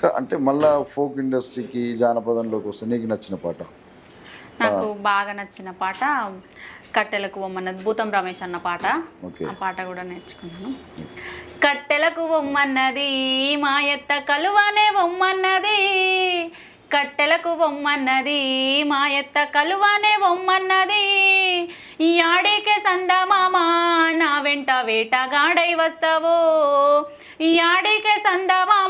ఇంకా అంటే మళ్ళా ఫోక్ ఇండస్ట్రీకి జానపదంలోకి వస్తే నీకు నచ్చిన పాట? నాకు బాగా నచ్చిన పాట కట్టెలకు బొమ్మన్నది భూతం రమేష్ అన్న పాట. ఆ పాట కూడా నేర్చుకున్నాను. కట్టెలకు బొమ్మన్నది మా ఎత్త కలువనే బొమ్మన్నది. కట్టెలకు బొమ్మన్నది మా ఎత్త కలువనే బొమ్మన్నది. ఈ ఆడికే సందమామా నా వెంట వేటగాడై వస్తావో. సందమామా నా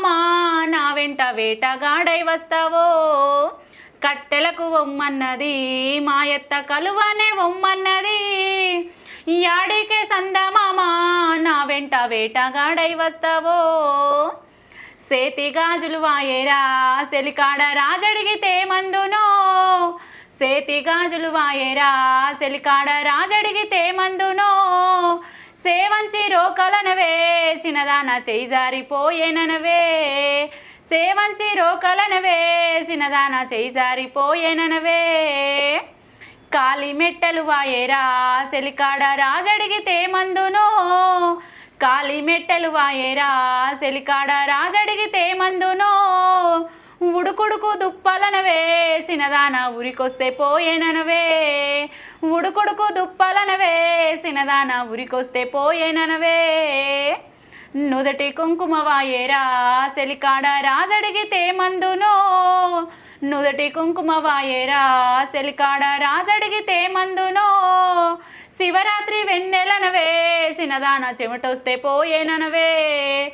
వెంట వేటగాడై వస్తావో? కట్టెలకు ఒమ్మన్నది మా ఎత్త కలువనే ఒమ్మన్నది. ఈ సందమామా నా వెంట వేటగాడై వస్తావో? సేతి గాజులు వాయేరా సెలికాడ రాజడిగితే మందునో? సేతి గాజులు వాయేరా సెలికాడ రాజడిగితే మందునో? సేవంచి రోకలనవే చిన్నదాన చేయి జారిపోయేననవే. సేవంచి రోకలనవే చిన్నదాన చేయి జారిపోయేననవే. కాలి మెట్టలు వాయేరా సెలికాడ రాజడిగితే మందునో. కాలి మెట్టలు వాయేరా సెలికాడ రాజడిగితే మందునో. ఉడుకుడుకు దుప్పలనవే సినదాన ఉరికొస్తే పోయేననవే. ఉడుకుడుకు దుప్పలనవే సినదాన ఉరికొస్తే పోయేననవే. నుదటి కుంకుమ వాయేరా సెలికాడ రాజడిగితే మందునో. నుదటి కుంకుమ వాయేరా సెలికాడ రాజడిగితే మందునో. శివరాత్రి వెన్నెలనవే సినదాన చెమటొస్తే పోయేననవే.